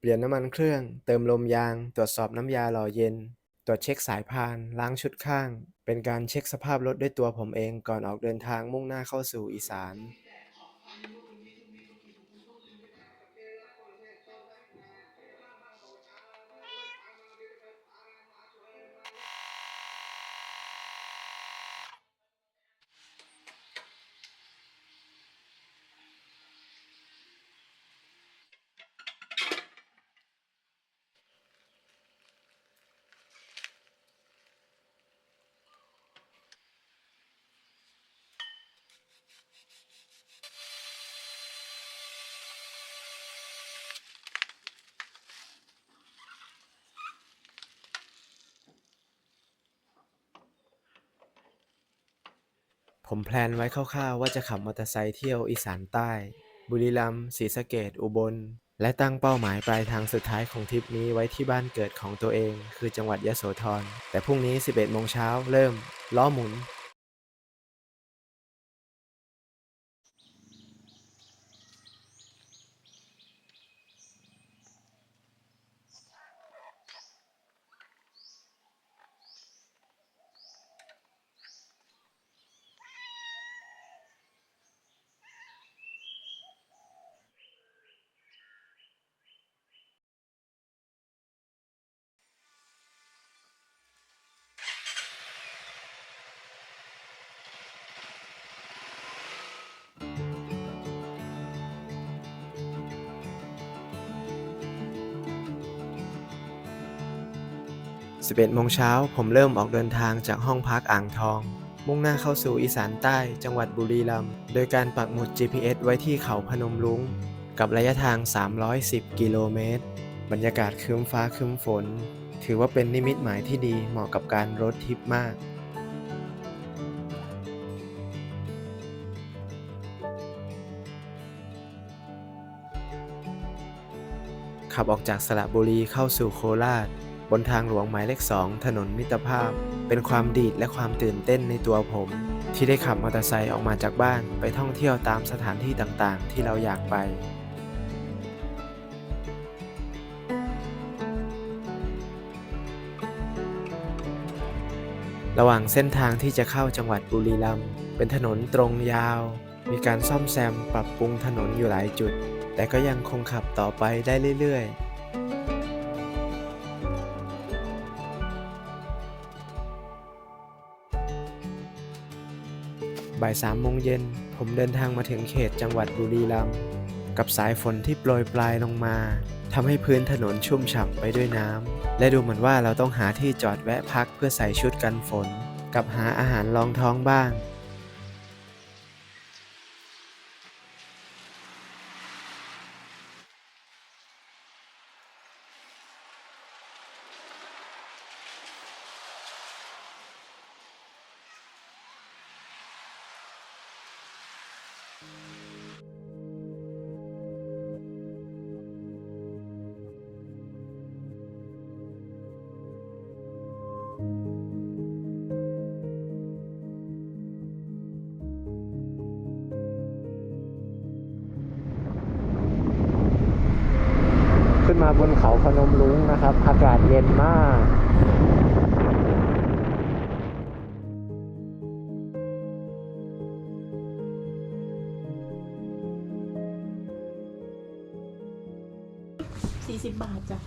เปลี่ยนน้ำมันเครื่อง เติมลมยาง ตรวจสอบน้ำยาหล่อเย็น ตรวจเช็คสายพาน ล้างชุดข้าง เป็นการเช็คสภาพรถด้วยตัวผมเองก่อนออกเดินทางมุ่งหน้าเข้าสู่อีสาน ผมแพลนไว้คร่าวๆว่าจะขับมอเตอร์ไซค์เที่ยวอีสานใต้ บุรีรัมย์ศรีสะเกดอุบล และตั้งเป้าหมายปลายทางสุดท้ายของทริปนี้ไว้ที่บ้านเกิดของตัวเอง คือจังหวัดยะโสธรแต่พรุ่งนี้ 11โมงเช้าเริ่ม ล้อหมุน 11โมงเช้าผมเริ่มออกเดินทางจากห้องพักอ่างทอง มุ่งหน้าเข้าสู่อีสานใต้จังหวัดบุรีรัมย์โดยการปักหมุด GPS ไว้ที่เขาพนมรุ้ง กับระยะทาง 310 กิโลเมตร บรรยากาศครึ้มฟ้าครึ้มฝน ถือว่าเป็นนิมิตหมายที่ดีเหมาะกับการรถทิปมากขับออกจากสระบุรีเข้าสู่โคราช บนทางหลวงหมายเลขสองถนนมิตรภาพ เป็นความดีดและความตื่นเต้นในตัวผม ที่ได้ขับมอเตอร์ไซค์ออกมาจากบ้านไปท่องเที่ยวตามสถานที่ต่างๆ ที่เราอยากไประหว่างเส้นทางที่จะเข้าจังหวัดบุรีรัมย์เป็นถนนตรงยาว มีการซ่อมแซมปรับปรุงถนนอยู่หลายจุด แต่ก็ยังคงขับต่อไปได้เรื่อยๆ บ่ายสามโมงเย็น ผมเดินทางมาถึงเขตจังหวัดบุรีรัมย์กับสายฝนที่โปรยปลายลงมาทำให้พื้นถนนชุ่มฉ่ำไปด้วยน้ำและดูเหมือนว่าเราต้องหาที่จอดแวะพักเพื่อใส่ชุดกันฝน กับหาอาหารรองท้องบ้าง มาบนเขาพนมรุ้งนะครับ อากาศเย็นมากสี่สิบบาทจ้ะ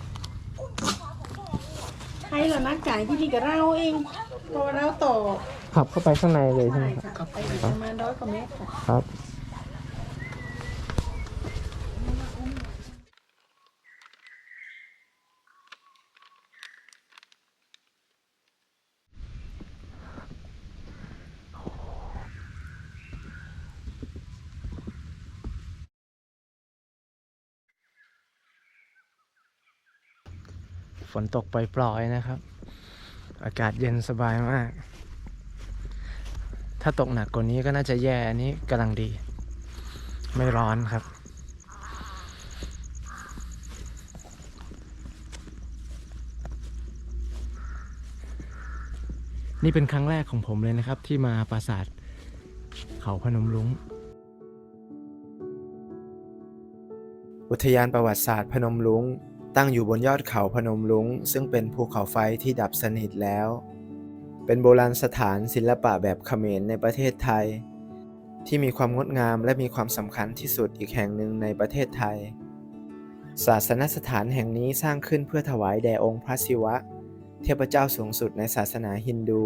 ให้ละนักจ่ายที่นี่กับเราเองเพอเราต่อขับเข้าไปข้างในเลยใช่ไหใช่มครับค่ะไปอีกประมาณร้อยกว่าเมตรค่ะ ครับ ฝนตกปล่อยๆนะครับ อากาศเย็นสบายมาก ถ้าตกหนักกว่านี้ก็น่าจะแย่อันนี้กำลังดี ไม่ร้อนครับ นี่เป็นครั้งแรกของผมเลยนะครับ ที่มาปราสาทเขาพนมรุ้งอุทยานประวัติศาสตร์พนมรุ้ง ตั้งอยู่บนยอดเขาพนมรุ้งซึ่งเป็นภูเขาไฟที่ดับสนิทแล้ว เป็นโบราณสถานศิลปะแบบเขมรในประเทศไทย ที่มีความงดงามและมีความสำคัญที่สุดอีกแห่งหนึ่งในประเทศไทย ศาสนสถานแห่งนี้สร้างขึ้นเพื่อถวายแด่องค์พระศิวะ เทพเจ้าสูงสุดในศาสนาฮินดู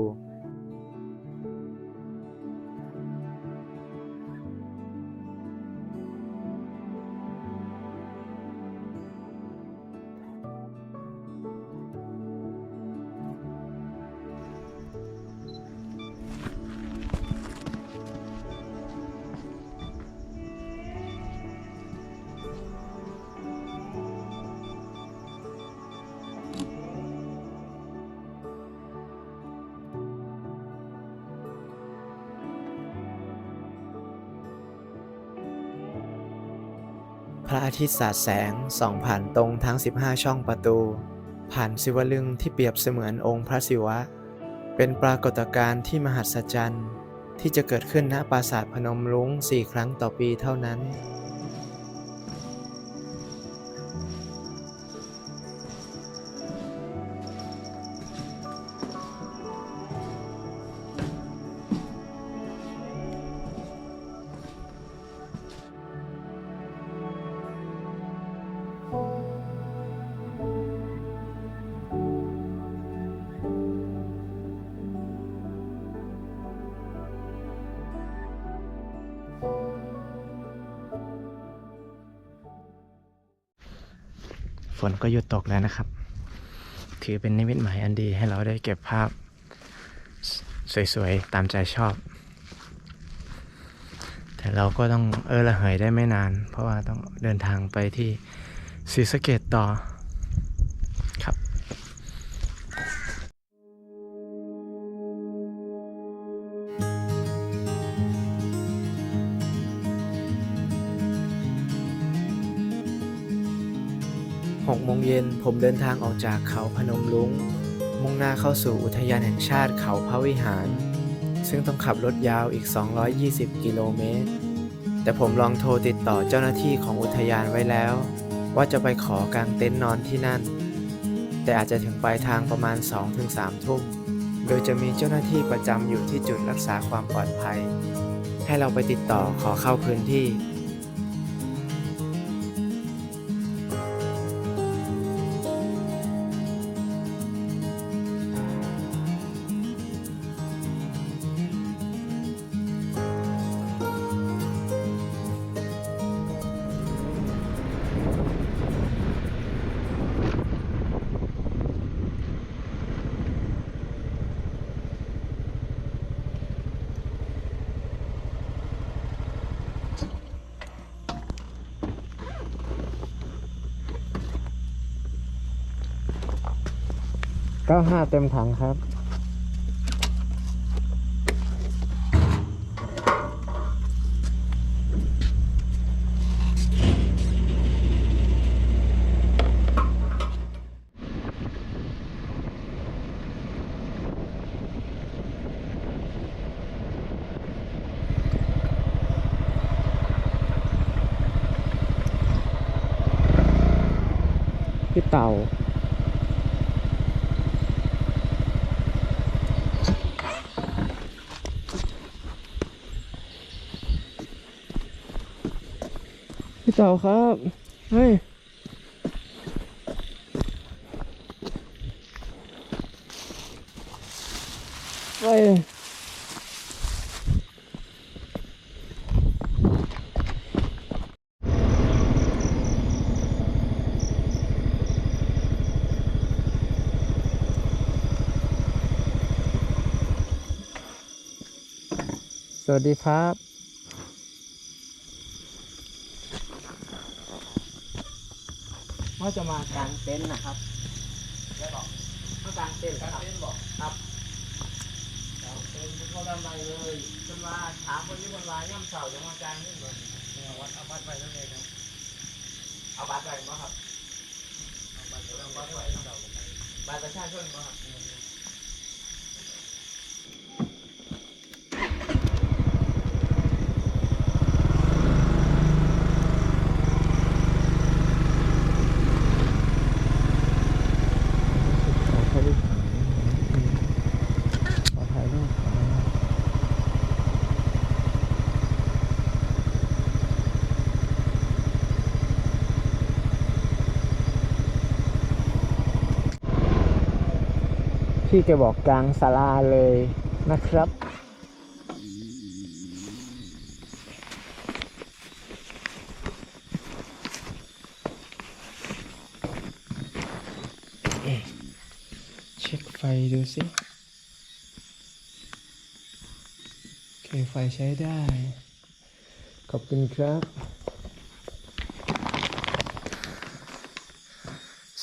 ระอาทิตย์สาดแสงส่องผ่านตรงทั้ง 15 ช่องประตู ผ่านศิวลึงที่เปรียบเสมือนองค์พระศิวะ เป็นปรากฏการณ์ที่มหัศจรรย์ ที่จะเกิดขึ้นณปราสาทพนมรุ้ง4ครั้งต่อปีเท่านั้น ฝนก็หยุดตกแล้วนะครับ ถือเป็นนิมิตหมายอันดีให้เราได้เก็บภาพสวยๆ ตามใจชอบ แต่เราก็ต้องเออละเหยได้ไม่นาน เพราะว่าต้องเดินทางไปที่ศรีสะเกดต่อ 6โมงเย็นผมเดินทางออกจากเขาพนมลุง มุ่งหน้าเข้าสู่อุทยานแห่งชาติเขาพระวิหาร ซึ่งต้องขับรถยาวอีก 220 กิโลเมตร แต่ผมลองโทรติดต่อเจ้าหน้าที่ของอุทยานไว้แล้ว ว่าจะไปขอกางเต็นท์นอนที่นั่น แต่อาจจะถึงปลายทางประมาณ 2-3 ทุ่ม โดยจะมีเจ้าหน้าที่ประจำอยู่ที่จุดรักษาความปลอดภัย ให้เราไปติดต่อขอเข้าพื้นที่ 95 เต็มถังครับ พี่เต่า พี่เต่าครับเฮ้ยเฮ้ยสวัสดีครับ ว่าจะมากางเต็นท์นะครับแล้วบอกมากางเต็นท์กางเต็นท์บอกครับกางเต็นท์เขาทำไมเลยจนว่าถามคนที่คนว่าย่ำเสาจะมากางนี่เหมือนเนี่ยวัดเอาบัตรไปแล้วเลยครับเอาบัตรไปมั้งครับเอาบัตรไปเอาบัตรไว้ครับบัตรประชาชนมั้งครับ พี่แกบอกกลางศาลาเลยนะครับเช็คไฟดูสิโอเคไฟใช้ได้ ขอบคุณครับ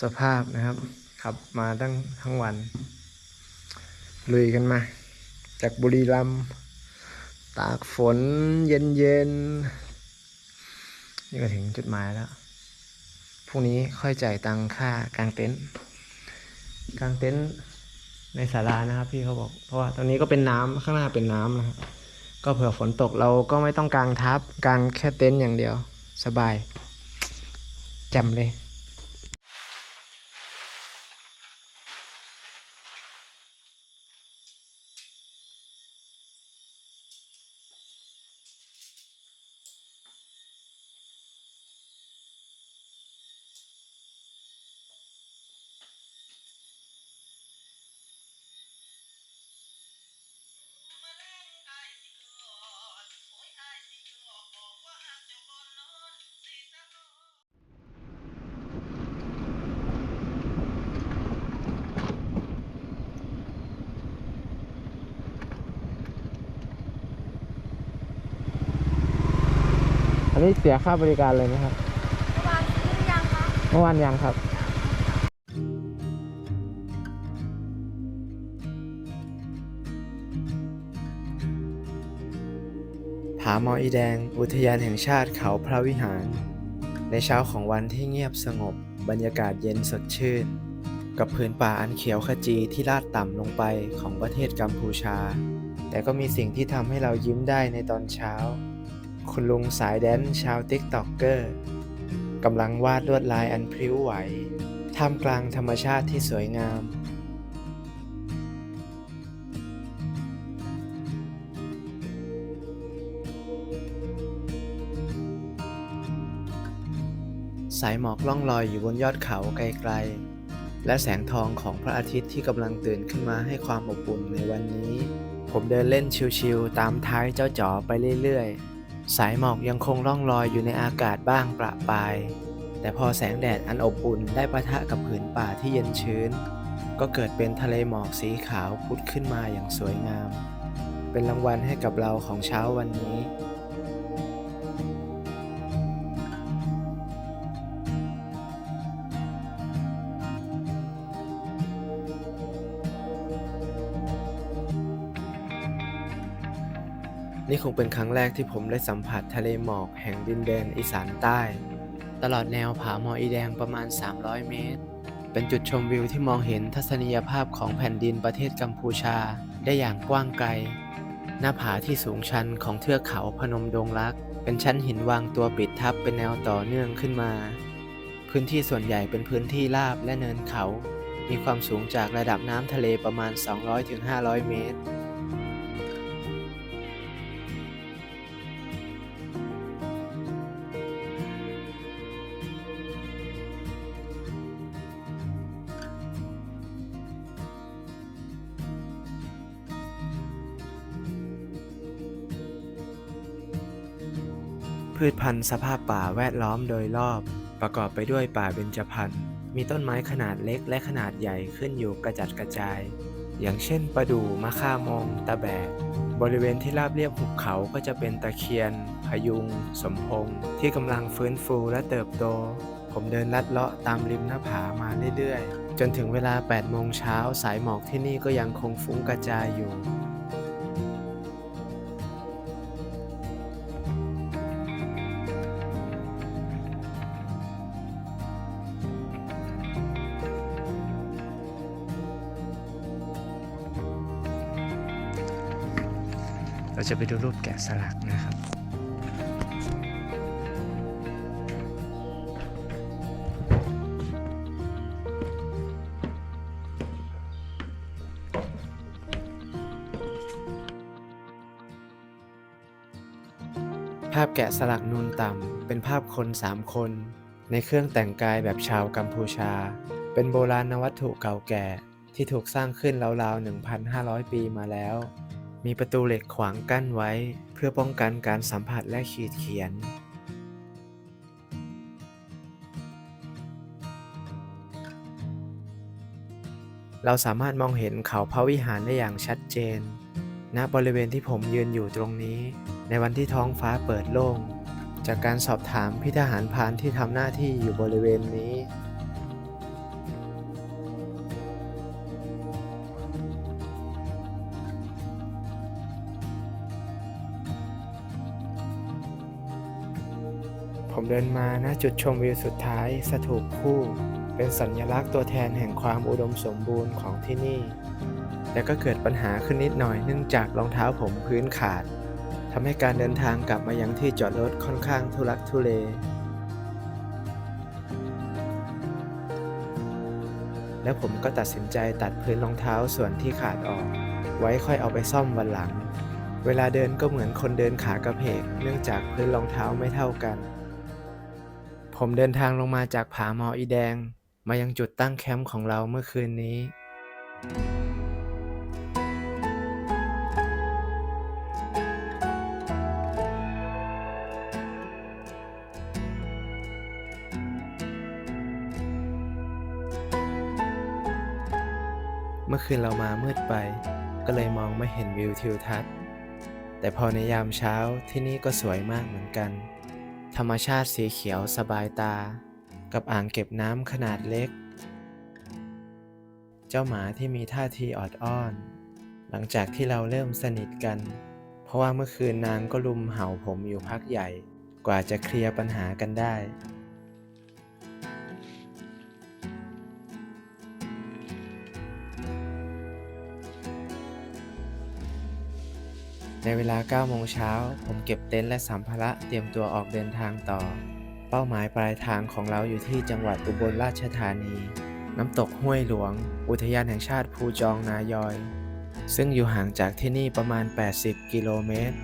สภาพนะครับ ขับมาตั้งทั้งวัน ลุยกันมา จากบุรีรัมย์ตากฝนเย็นเย็นๆนี่ก็ถึงจุดหมายแล้ว พรุ่งนี้ค่อยจ่ายตังค่ากางเต็นท์กางเต็นท์ในศาลานะครับ พี่เขาบอก เพราะว่าตรงนี้ก็เป็นน้ำข้างหน้าเป็นน้ำนะครับก็เผื่อฝนตกเราก็ไม่ต้องกางทับกางแค่เต็นท์อย่างเดียว สบายจ่มเลย นนี้เสียค่าบริการเลยไหมครับเมื่อวานซื้อหรือยังคะเมื่อวานยังครับ ผาหมออีแดง อุทยานแห่งชาติเขาพระวิหาร ในเช้าของวันที่เงียบสงบ บรรยากาศเย็นสดชื่น กับผืนป่าอันเขียวขจีที่ลาดต่ำลงไปของประเทศกัมพูชา แต่ก็มีสิ่งที่ทำให้เรายิ้มได้ในตอนเช้า คุณลุงสายแดนชาวติ๊กต็อกเกอร์กำลังวาดลวดลายอันพริ้วไหว ท่ามกลางธรรมชาติที่สวยงาม สายหมอกล่องลอยอยู่บนยอดเขาไกลๆ และแสงทองของพระอาทิตย์ที่กำลังตื่นขึ้นมาให้ความอบอุ่นในวันนี้ ผมเดินเล่นชิวๆตามท้ายเจ้าจ๋อไปเรื่อยๆ สายหมอกยังคงล่องลอยอยู่ในอากาศบ้างประปราย แต่พอแสงแดดอันอบอุ่นได้ปะทะกับผืนป่าที่เย็นชื้น ก็เกิดเป็นทะเลหมอกสีขาวพุดขึ้นมาอย่างสวยงาม เป็นรางวัลให้กับเราของเช้าวันนี้ นี่คงเป็นครั้งแรกที่ผมได้สัมผัสทะเลหมอกแห่งดินแดนอีสานใต้ ตลอดแนวผาหมออีแดงประมาณ 300 เมตร เป็นจุดชมวิวที่มองเห็นทัศนียภาพของแผ่นดินประเทศกัมพูชาได้อย่างกว้างไกล หน้าผาที่สูงชันของเทือกเขาพนมดงรัก เป็นชั้นหินวางตัวปิดทับเป็นแนวต่อเนื่องขึ้นมา พื้นที่ส่วนใหญ่เป็นพื้นที่ราบและเนินเขา มีความสูงจากระดับน้ำทะเลประมาณ 200-500 เมตร พืชพันธุ์สภาพป่าแวดล้อมโดยรอบ ประกอบไปด้วยป่าเบญจพรรณมีต้นไม้ขนาดเล็กและขนาดใหญ่ขึ้นอยู่กระจัดกระจาย อย่างเช่นประดู่มะข่ามงตะแบกบริเวณที่ราบเรียบหุบเขาก็จะเป็นตะเคียน พยุง สมพงที่กำลังฟื้นฟูและเติบโต ผมเดินลัดเลาะตามริมหน้าผามาเรื่อยๆ จนถึงเวลา 8 โมงเช้าสายหมอกที่นี่ก็ยังคงฟุ้งกระจายอยู่ เราจะไปดูรูปแกะสลักนะครับภาพแกะสลักนูนต่ำ เป็นภาพคนสามคน ในเครื่องแต่งกายแบบชาวกัมพูชา เป็นโบราณวัตถุเก่าแก่ที่ถูกสร้างขึ้นราวๆ 1,500 ปีมาแล้ว มีประตูเหล็กขวางกั้นไว้ เพื่อป้องกันการสัมผัสและขีดเขียน เราสามารถมองเห็นเขาพระวิหารได้อย่างชัดเจน ณ บริเวณที่ผมยืนอยู่ตรงนี้ ในวันที่ท้องฟ้าเปิดโล่ง จากการสอบถามพี่ทหารพานที่ทำหน้าที่อยู่บริเวณนี้ ผมเดินมาณจุดชมวิวสุดท้ายสถูปคู่ เป็นสัญลักษณ์ตัวแทนแห่งความอุดมสมบูรณ์ของที่นี่ แต่ก็เกิดปัญหาขึ้นนิดหน่อยเนื่องจากรองเท้าผมพื้นขาดทำให้การเดินทางกลับมายังที่จอดรถค่อนข้างทุลักทุเลแล้วผมก็ตัดสินใจตัดพื้นรองเท้าส่วนที่ขาดออก ไว้ค่อยเอาไปซ่อมวันหลัง เวลาเดินก็เหมือนคนเดินขากระเพก เนื่องจากพื้นรองเท้าไม่เท่ากัน ผมเดินทางลงมาจากผาหมออีแดง มายังจุดตั้งแคมป์ของเราเมื่อคืนนี้ เมื่อคืนเรามามืดไป ก็เลยมองไม่เห็นวิวทิวทัศน์ แต่พอในยามเช้าที่นี่ก็สวยมากเหมือนกัน ธรรมชาติสีเขียวสบายตา กับอ่างเก็บน้ำขนาดเล็ก เจ้าหมาที่มีท่าทีออดอ้อน หลังจากที่เราเริ่มสนิทกัน เพราะว่าเมื่อคืนนางก็ลุมเห่าผมอยู่พักใหญ่ กว่าจะเคลียร์ปัญหากันได้ ในเวลา9โมงเช้า ผมเก็บเต็นท์และสัมภาระเตรียมตัวออกเดินทางต่อ เป้าหมายปลายทางของเราอยู่ที่จังหวัดอุบลราชธานี น้ำตกห้วยหลวง อุทยานแห่งชาติภูจองนายอย ซึ่งอยู่ห่างจากที่นี่ประมาณ 80 กิโลเมตร